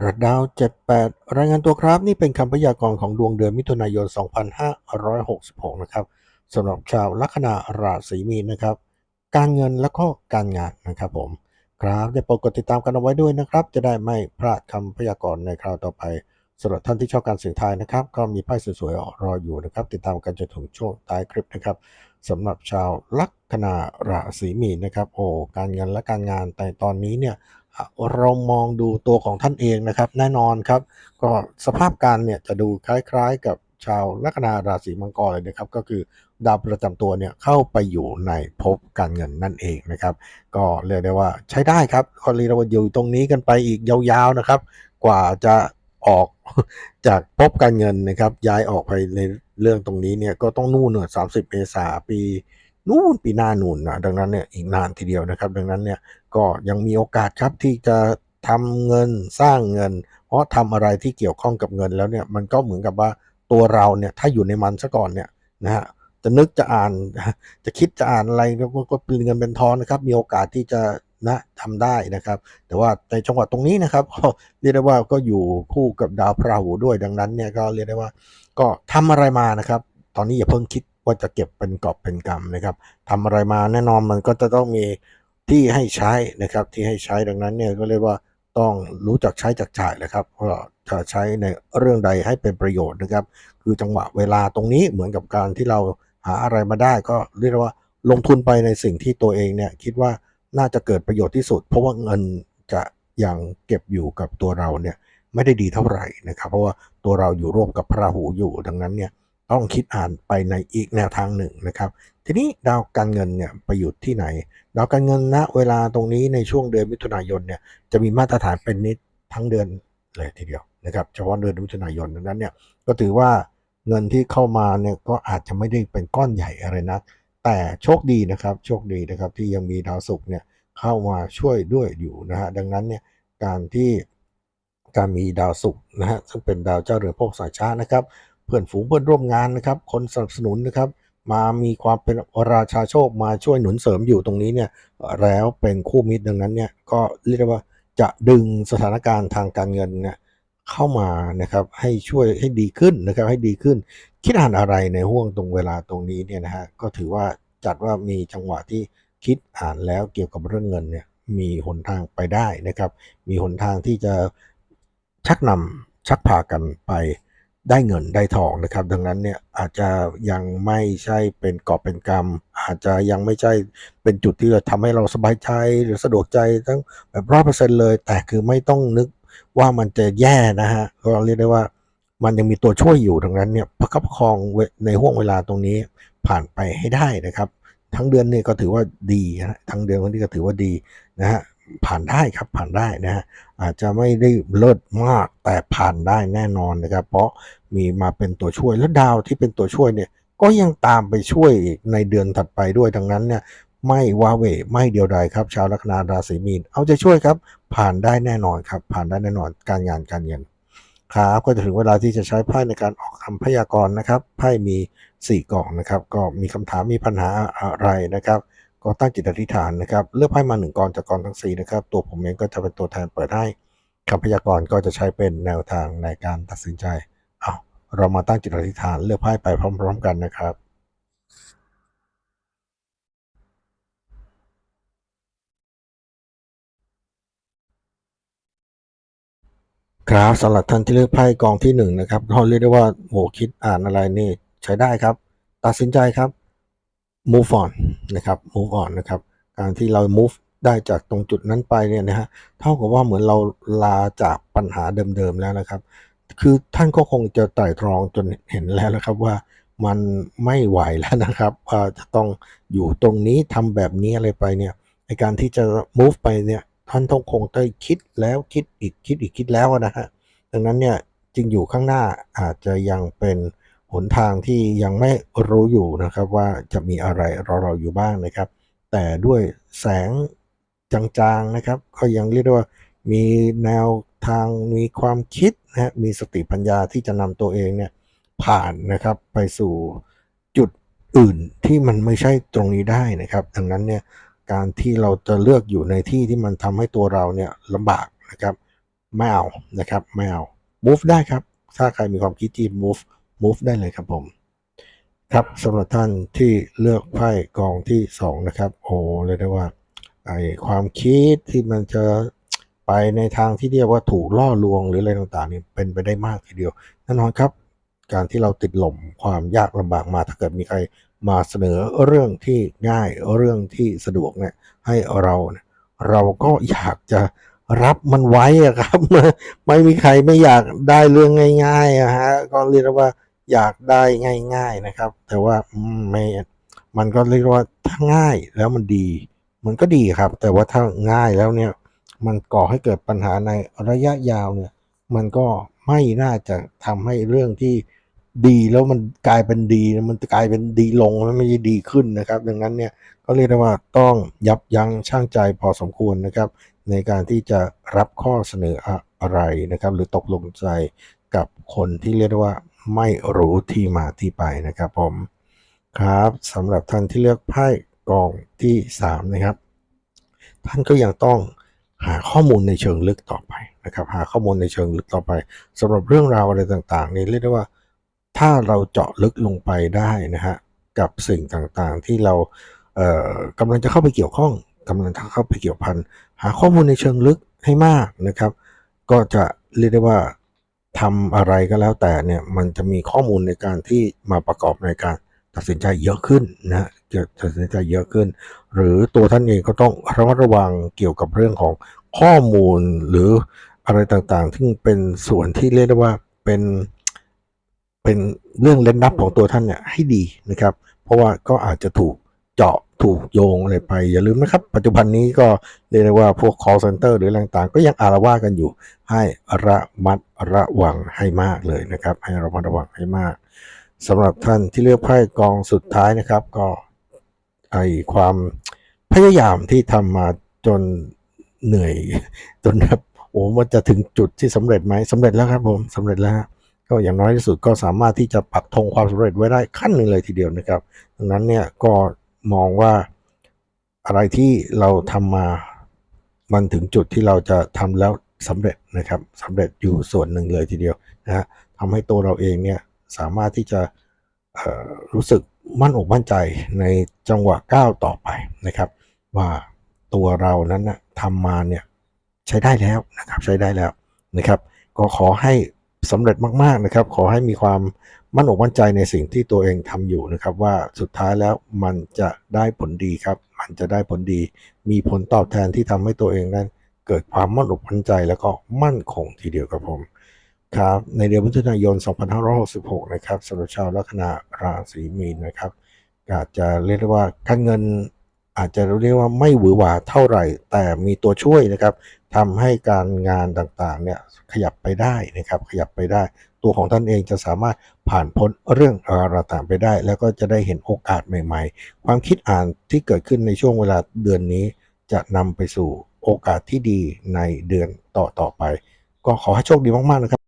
รัดดาว 78 รายงานตัวครับ นี่เป็นคำพยากรณ์ของดวงเดือนมิถุนายน 2566 นะครับสำหรับชาวลัคนาราศีมีนนะครับ การเงินและก็การงานนะครับผม ครับได้โปรดกดติดตามกันเอาไว้ด้วยนะครับ จะได้ไม่พลาดคำพยากรณ์ในคราวต่อไปสำหรับท่านที่ชอบการเสี่ยงทายนะครับ ก็มีไพ่สวยๆรออยู่นะครับ ติดตามกันจนถึงช่วงท้ายคลิปนะครับสำหรับชาวลัคนาราศีมีนนะครับ โอ้การเงินและการงานแต่ตอนนี้เนี่ย เรามองดูตัวของท่านเองนะครับ แน่นอนครับ ก็สภาพการเนี่ยจะดูคล้ายๆกับชาวลัคนาราศีมังกรเลยนะครับ ก็คือดาวประจำตัวเนี่ยเข้าไปอยู่ในภพการเงินนั่นเองนะครับ ก็เรียกได้ว่าใช้ได้ครับก็เรียกได้ว่าอยู่ตรงนี้กันไปอีกยาวๆนะครับ กว่าจะออกจากภพการเงินนะครับ ย้ายออกไปในเรื่องตรงนี้เนี่ยก็ต้องนู่นเนอะ30เมษาปี นู่นปีหน้านู่นนะดังนั้นเนี่ยอีกนานทีเดียวนะครับ ดังนั้นเนี่ยก็ยังมีโอกาสครับที่จะทำเงินสร้างเงิน เพราะทำอะไรที่เกี่ยวข้องกับเงินแล้วเนี่ยมันก็เหมือนกับว่าตัวเราเนี่ยถ้าอยู่ในมันซะก่อนเนี่ยนะฮะจะนึกจะอ่านจะคิดจะอ่านอะไรก็ก็เป็นเงินเป็นทองนะครับ มีโอกาสที่จะนะทำได้นะครับ แต่ว่าในจังหวัดตรงนี้นะครับก็เรียกได้ว่าก็อยู่คู่กับดาวพราหูด้วยดังนั้นเนี่ยก็เรียกได้ว่า ก็ทำอะไรมานะครับ ตอนนี้อย่าเพิ่งคิด ว่าจะเก็บเป็นกอบเป็นกำนะครับทำอะไรมาแน่นอนมันก็จะต้องมีที่ให้ใช้นะครับที่ให้ใช้ดังนั้นเนี่ยก็เรียกว่าต้องรู้จักใช้จักจ่ายเลยครับว่าะจะใช้ในเรื่องใดให้เป็นประโยชน์นะครับ คือจังหวะเวลาตรงนี้เหมือนกับการที่เราหาอะไรมาได้ก็เรียกว่าลงทุนไปในสิ่งที่ตัวเองเนี่ยคิดว่าน่าจะเกิดประโยชน์ที่สุด เพราะว่าเงินจะยังเก็บอยู่กับตัวเราเนี่ยไม่ได้ดีเท่าไหร่นะครับ เพราะว่าตัวเราอยู่ร่วมกับพระราหูอยู่ดังนั้นเนี่ย ต้องคิดอ่านไปในอีกแนวทางหนึ่งนะครับ ทีนี้ดาวการเงินเนี่ยไปอยู่ที่ไหน ดาวการเงินณเวลาตรงนี้ในช่วงเดือนมิถุนายนเนี่ยจะมีมาตรฐานเป็นนิดทั้งเดือนเลยทีเดียวนะครับเฉพาะเดือนมิถุนายนดังนั้นเนี่ยก็ถือว่าเงินที่เข้ามาเนี่ยก็อาจจะไม่ได้เป็นก้อนใหญ่อะไรนะแต่โชคดีนะครับโชคดีนะครับที่ยังมีดาวศุกร์เนี่ยเข้ามาช่วยด้วยอยู่นะฮะดังนั้นเนี่ยการที่การมีดาวศุกร์นะฮะซึ่งเป็นดาวเจ้าเรือนพวกสายช้านะครับ พื่อนฝูงเพื่อนร่วมงานนะครับ คนสนับสนุนนะครับ มามีความเป็นราชาโชคมาช่วยหนุนเสริมอยู่ตรงนี้เนี่ยแล้วเป็นคู่มิตรดังนั้นเนี่ยก็เรียกว่าจะดึงสถานการณ์ทางการเงินเนี่ยเข้ามานะครับให้ช่วยให้ดีขึ้นนะครับให้ดีขึ้น คิดอ่านอะไรในห่วงตรงเวลาตรงนี้เนี่ยนะฮะก็ถือว่าจัดว่ามีจังหวะที่คิดอ่านแล้วเกี่ยวกับเรื่องเงินเนี่ยมีหนทางไปได้นะครับ มีหนทางที่จะชักนำชักพากันไป ได้เงินได้ทองนะครับ ดังนั้นเนี่ยอาจจะยังไม่ใช่เป็นกอบเป็นกรรม อาจจะยังไม่ใช่เป็นจุดที่จะทำให้เราสบายใจหรือสะดวกใจทั้งแบบร้อยเปอร์เซ็นเลย แต่คือไม่ต้องนึกว่ามันจะแย่นะฮะก็เรียกได้ว่ามันยังมีตัวช่วยอยู่ดังนั้นเนี่ยประคับประคองในห่วงเวลาตรงนี้ผ่านไปให้ได้นะครับ ทั้งเดือนนี่ก็ถือว่าดีนะทั้งเดือนวันนี้ก็ถือว่าดีนะฮะ ผ่านได้ครับผ่านได้นะฮะอาจจะไม่ได้เลิศมากแต่ผ่านได้แน่นอนนะครับ เพราะมีมาเป็นตัวช่วยแล้วดาวที่เป็นตัวช่วยเนี่ยก็ยังตามไปช่วยในเดือนถัดไปด้วยดังนั้นเนี่ยไม่ว้าเหวไม่เดียวดายครับ ชาวลัคนาราศีมีนเอาใจช่วยครับ ผ่านได้แน่นอนครับ ผ่านได้แน่นอนการงานการเงินครับก็จะถึงเวลาที่จะใช้ไพ่ในการออกคำพยากรณ์นะครับไพ่มี 4กล่องนะครับ ก็มีคำถามมีปัญหาอะไรนะครับ ก็ตั้งจิตอธิษฐานนะครับ เลือกไพ่มาหนึ่งกองจากกองทั้งสี่นะครับ ตัวผมเองก็จะเป็นตัวแทนเปิดให้คำพยากรณ์ก็จะใช้เป็นแนวทางในการตัดสินใจ เอาเรามาตั้งจิตอธิษฐานเลือกไพ่ไปพร้อม ๆ กันนะครับครับสำหรับท่านที่เลือกไพ่กองที่หนึ่งนะครับเราเรียกได้ว่าโหคิดอ่านอะไรนี่ใช้ได้ครับ ตัดสินใจครับ move on นะครับ move on นะครับ การที่เรา move ได้จากตรงจุดนั้นไปเนี่ยนะฮะเท่ากับว่าเหมือนเราลาจากปัญหาเดิมๆแล้วนะครับ คือท่านก็คงจะไตร่ตรองจนเห็นแล้วนะครับว่ามันไม่ไหวแล้วนะครับจะต้องอยู่ตรงนี้ทำแบบนี้อะไรไปเนี่ยในการที่จะ move ไปเนี่ยท่านต้องคงได้คิดแล้วคิดอีกคิดอีกคิดแล้วนะฮะดังนั้นเนี่ยจึงอยู่ข้างหน้าอาจจะยังเป็น หนทางที่ยังไม่รู้อยู่นะครับว่าจะมีอะไรรอเราอยู่บ้างนะครับ แต่ด้วยแสงจางๆนะครับ ก็ยังเรียกได้ว่ามีแนวทางมีความคิดนะฮะมีสติปัญญาที่จะนำตัวเองเนี่ยผ่านนะครับไปสู่จุดอื่นที่มันไม่ใช่ตรงนี้ได้นะครับ ดังนั้นเนี่ยการที่เราจะเลือกอยู่ในที่ที่มันทำให้ตัวเราเนี่ยลำบากนะครับไม่เอานะครับไม่เอา move ได้ครับ ถ้าใครมีความคิดที่ move move ได้เลยครับผม ครับสำหรับท่านที่เลือกไพ่กองที่สองนะครับ โอ้เรียได้ว่าไอความคิดที่มันจะไปในทางที่เรียกว่าถูกล่อลวงหรืออะไรต่างๆนี่เป็นไปได้มากทีเดียวแน่นอนครับ การที่เราติดหล่มความยากลำบากมาถ้าเกิดมีใครมาเสนอเรื่องที่ง่ายเรื่องที่สะดวกเนี่ยให้เราเนี่ยเราก็อยากจะรับมันไว้ครับ ไม่มีใครไม่อยากได้เรื่องง่ายๆอะฮะก็เรียกว่า อยากได้ง่าย ๆนะครับ แต่ว่าไม่มันก็เรียกว่าถ้าง่ายแล้วมันดี มันก็ดีครับ แต่ว่าถ้าง่ายแล้วเนี่ย มันก่อให้เกิดปัญหาในระยะยาวเนี่ย มันก็ไม่น่าจะทำให้เรื่องที่ดีแล้วมันกลายเป็นดี มันจะกลายเป็นดีลงแล้วไม่ใช่ดีขึ้นนะครับ ดังนั้นเนี่ยก็เรียกได้ว่าต้องยับยั้งชั่งใจพอสมควรนะครับ ในการที่จะรับข้อเสนออะไรนะครับ หรือตกลงใจกับคนที่เรียกได้ว่า ไม่รู้ที่มาที่ไปนะครับผมครับสำหรับท่านที่เลือกไพ่กองที่สามนะครับ ท่านก็ยังต้องหาข้อมูลในเชิงลึกต่อไปนะครับ หาข้อมูลในเชิงลึกต่อไปสำหรับเรื่องราวอะไรต่างๆนี่เรียกได้ว่าถ้าเราเจาะลึกลงไปได้นะฮะกับสิ่งต่างๆที่เราเอ่อกำลังจะเข้าไปเกี่ยวข้องกำลังจะเข้าไปเกี่ยวพันหาข้อมูลในเชิงลึกให้มากนะครับ ก็จะเรียกได้ว่า ทำอะไรก็แล้วแต่เนี่ยมันจะมีข้อมูลในการที่มาประกอบในการตัดสินใจเยอะขึ้นนะฮะจะตัดสินใจเยอะขึ้น หรือตัวท่านเองก็ต้องระมัดระวังเกี่ยวกับเรื่องของข้อมูลหรืออะไรต่างๆ ที่เป็นส่วนที่เรียกได้ว่าเป็นเป็นเรื่องเล่นลับของตัวท่านเนี่ยให้ดีนะครับ เพราะว่าก็อาจจะถูกเจาะ ถูกโยงอะไรไป อย่าลืมนะครับ ปัจจุบันนี้ก็เรียกได้ว่าพวก call center หรืออะไรต่างๆ ก็ยังอารวาสกันอยู่ ให้ระมัดระวังให้มากเลยนะครับ ให้ระมัดระวังให้มากสำหรับท่านที่เลือกไพ่กองสุดท้ายนะครับ ก็ไอความพยายามที่ทำมาจนเหนื่อยจนแบบโอ้มันจะถึงจุดที่สำเร็จไหมสำเร็จแล้วครับผมสำเร็จแล้วก็อย่างน้อยที่สุดก็สามารถที่จะปักธงความสำเร็จไว้ได้ขั้นหนึ่งเลยทีเดียวนะครับ ดังนั้นเนี่ยก็ มองว่าอะไรที่เราทำมามันถึงจุดที่เราจะทำแล้วสำเร็จนะครับสำเร็จอยู่ส่วนหนึ่งเลยทีเดียวนะฮะทำให้ตัวเราเองเนี่ยสามารถที่จะรู้สึกมั่นอกมั่นใจในจังหวะก้าวต่อไปนะครับ ว่าตัวเรานั้นนะทำมาเนี่ยใช้ได้แล้วนะครับใช้ได้แล้วนะครับ ก็ขอให้ สำเร็จมากๆนะครับ ขอให้มีความมั่นอกมั่นใจในสิ่งที่ตัวเองทำอยู่นะครับ ว่าสุดท้ายแล้วมันจะได้ผลดีครับ มันจะได้ผลดี มีผลตอบแทนที่ทำให้ตัวเองนั้น เกิดความมั่นอกมั่นใจแล้วก็มั่นคงทีเดียวครับผมครับในเดือนมิถุนายน 2566 นะครับสำหรับชาวลัคนาราศีมีนนะครับอาจจะเรียกได้ว่าการเงินอาจจะเรียกว่าไม่หวือหวาเท่าไหร่ แต่มีตัวช่วยนะครับ ทำให้การงานต่างๆเนี่ยขยับไปได้นะครับ ขยับไปได้ ตัวของท่านเองจะสามารถผ่านพ้นเรื่องอะไรต่างไปได้ แล้วก็จะได้เห็นโอกาสใหม่ๆ ความคิดอ่านที่เกิดขึ้นในช่วงเวลาเดือนนี้ จะนำไปสู่โอกาสที่ดีในเดือนต่อๆไป ก็ขอให้โชคดีมากๆนะครับ